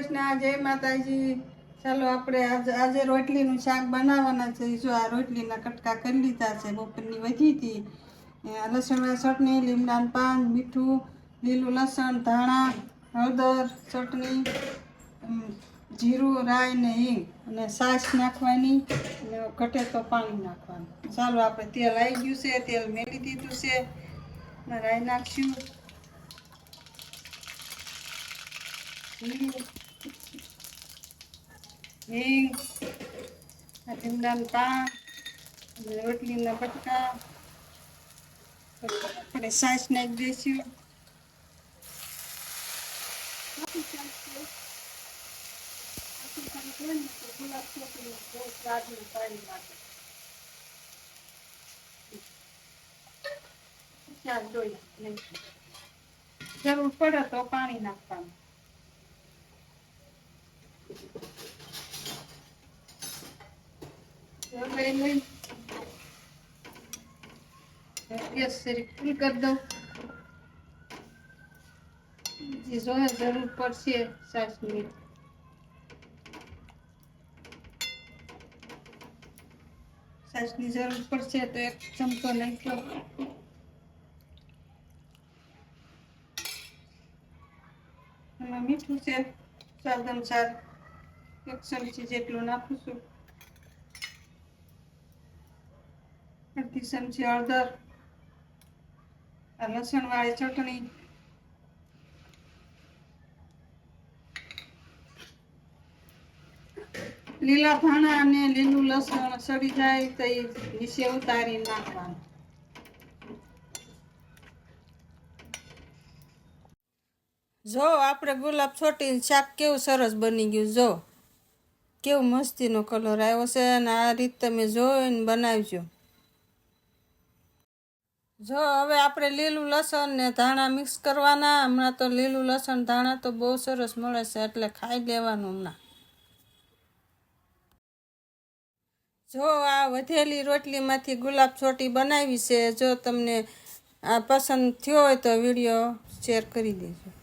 કૃષ્ણ, જય માતાજી. ચાલો આપણે આજે આજે રોટલીનું શાક બનાવવાના છે. જો આ રોટલીના કટકા કરી લીધા છે, બપોરની વધી હતી. એ લસણવાળી ચટણી, લીમડાનું પાન, મીઠું, લીલું લસણ, ધાણા, હળદર, ચટણી જીરું, રાઈ ને હિંગ અને છાશ નાખવાની અને ઘટે તો પાણી નાખવાનું. ચાલો આપણે તેલ આવી ગયું છે, તેલ મેળી દીધું છે. રાઈ નાખશું. હિંગ આ પાન રોટલીના બટકા આપણે સાસ નાખી દઈશું ચાલ પાણી નહીં. જરૂર પડે તો પાણી નાખવાનું હવે લઈ જરૂર પડશે સાસની સાસની જરૂર પડશે તો એક ચમચો નાખ્યો એમાં મીઠું છે સ્વાદ અનુસાર એક ચમચી જેટલું નાખું છું. અડધી ચમચી હળદર લસણવાળી ચટણી લીલા ધાણા અને લીલું લસણ સડી જાય તો એ નીચે ઉતારી નાખવાનું જો, આપણે ગુલાબ છોટી શાક કેવું સરસ બની ગયું, જો. કેવું મસ્તીનો કલર આવ્યો છે અને આ રીત તમે જોઈને બનાવજો. જો હવે આપણે લીલું લસણ ને ધાણા મિક્સ કરવાના. હમણાં તો લીલું લસણ, ધાણા તો બહુ સરસ મળે છે, એટલે ખાઈ લેવાનું હમણાં. જો આ વધેલી રોટલીમાંથી ગુલાબ છોટી બનાવી છે. જો તમને આ પસંદ થયો હોય તો વીડિયો શેર કરી દેજો.